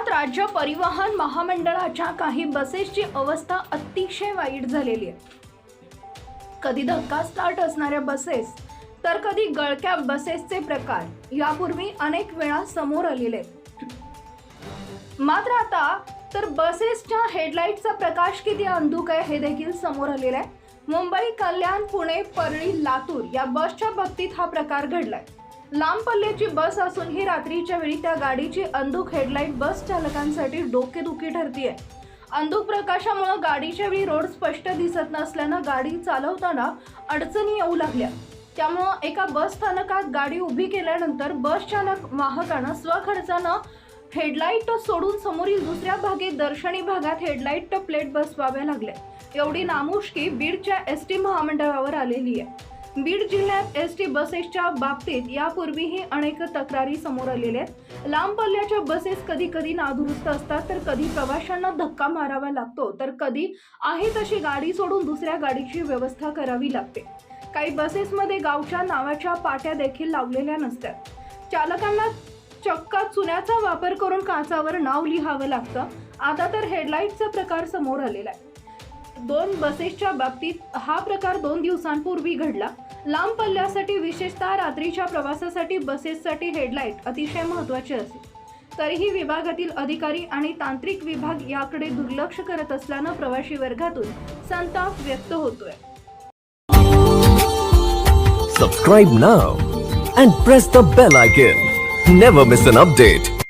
राज्य परिवहन महामंडळाच्या काही बसेसची अवस्था अतिशय वाईट झालेली आहे. कधी धक्का स्टार्ट असणाऱ्या बसेस तर कधी गळक्या बसेसचे प्रकार यापूर्वी अनेक वेळा समोर आलेले मात्र आता तर बसेसच्या हेडलाईटचा प्रकाश किती अंधुक आहे हे देखील समोर आलेलं आहे. मुंबई कल्याण पुणे परळी लातूर या बसच्या बाबतीत हा प्रकार घडलाय. लांब पल्ल्याची बस असूनही रात्रीच्या वेळी त्या गाडीची अंधुक हेडलाईट बस चालकांसाठी डोकेदुखी ठरतीये. अंधुक प्रकाशामुळे गाडीच्या वेळी रोड स्पष्ट दिसत नसल्यानं गाडी चालवताना अडचणी येऊ लागल्या. त्यामुळं एका बस स्थानकात गाडी उभी केल्यानंतर बस चालक वाहकानं स्वखर्चानं हेडलाईट सोडून समोरील दुसऱ्या भागी दर्शनी भागात हेडलाईट प्लेट बसवाव्या लागल्या. एवढी नामुष्की बीडच्या एस टी महामंडळावर आलेली आहे. बीड जिल्ह्यात एस टी बसेसच्या बाबतीत यापूर्वीही अनेक तक्रारी समोर आलेल्या आहेत. लांब पल्ल्याच्या बसेस कधी कधी नादुरुस्त असतात तर कधी प्रवाशांना धक्का मारावा लागतो तर कधी आहे तशी गाडी सोडून दुसऱ्या गाडीची व्यवस्था करावी लागते. काही बसेसमध्ये गावच्या नावाच्या पाट्या देखील लावलेल्या नसतात. चालकांना चक्का चुन्याचा वापर करून काचावर नाव लिहावं लागतं. आता तर हेडलाईटचा प्रकार समोर आलेला आहे. दोन बसेसच्या बाबतीत हा प्रकार दोन दिवसांपूर्वी घडला. लांब पल्ल्यासाठी विशेषतः रात्रीच्या प्रवासासाठी बसेससाठी हेडलाईट अतिशय महत्त्वाचे असेल. तरीही विभागातील अधिकारी आणि तांत्रिक विभाग याकडे दुर्लक्ष करत असल्यानं प्रवाशी वर्गातून संताप व्यक्त होतोय. Subscribe now and press the bell icon never miss an update